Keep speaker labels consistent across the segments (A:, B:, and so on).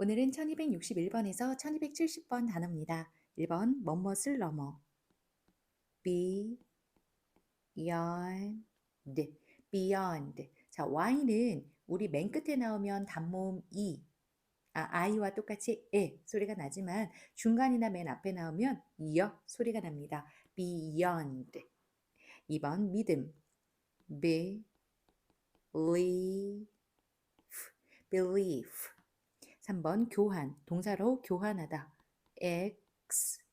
A: 오늘은 1261번에서 1270번 단어입니다. 1번 뭐뭇을 넘어. Beyond beyond. 자 y는 우리 맨 끝에 나오면 단모음 e. 아, i와 똑같이 에 소리가 나지만 중간이나 맨 앞에 나오면 여 소리가 납니다. beyond. 2번 믿음. believe believe 3번 교환 동사로 교환하다 exchange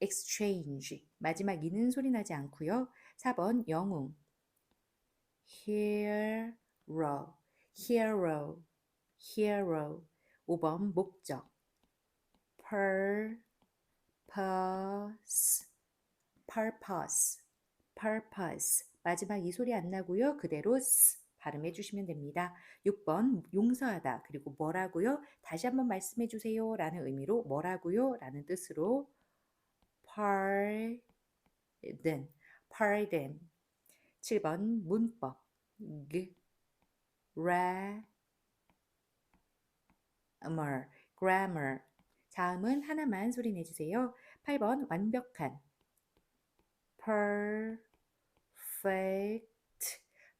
A: exchange 마지막 이는 소리 나지 않고요. 4번 영웅 hero hero hero 5번 목적 purpose purpose purpose 마지막 이 소리 안 나고요. 그대로 s 발음해 주시면 됩니다. 6번 용서하다 그리고 뭐라고요? 다시 한번 말씀해 주세요 라는 의미로 뭐라고요? 라는 뜻으로 pardon pardon 7번 문법 g grammar grammar 다음은 하나만 소리 내주세요. 8번 완벽한 perfect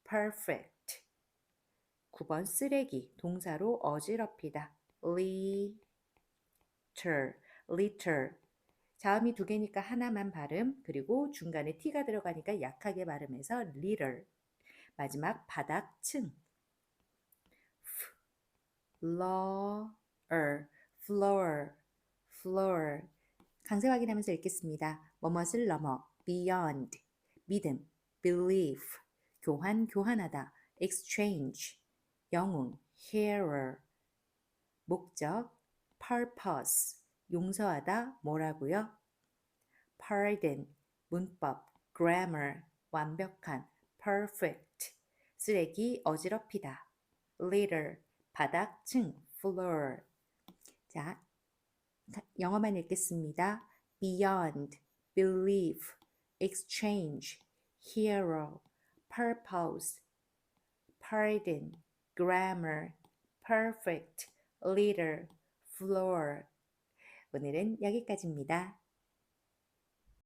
A: perfect. 9번 쓰레기 동사로 어지럽히다. litter litter. 자음이 두 개니까 하나만 발음 그리고 중간에 t가 들어가니까 약하게 발음해서 litter. 마지막 바닥 층. floor floor floor. 강세 확인하면서 읽겠습니다. 뭐뭇을 넘어? beyond. 믿음 believe 교환 교환하다 exchange 영웅 hero 목적 purpose 용서하다 뭐라고요? pardon 문법 grammar 완벽한 perfect 쓰레기 어지럽히다 litter 바닥층 floor 자 영어만 읽겠습니다. beyond believe exchange hero purpose pardon grammar, perfect, leader, floor. 오늘은 여기까지입니다.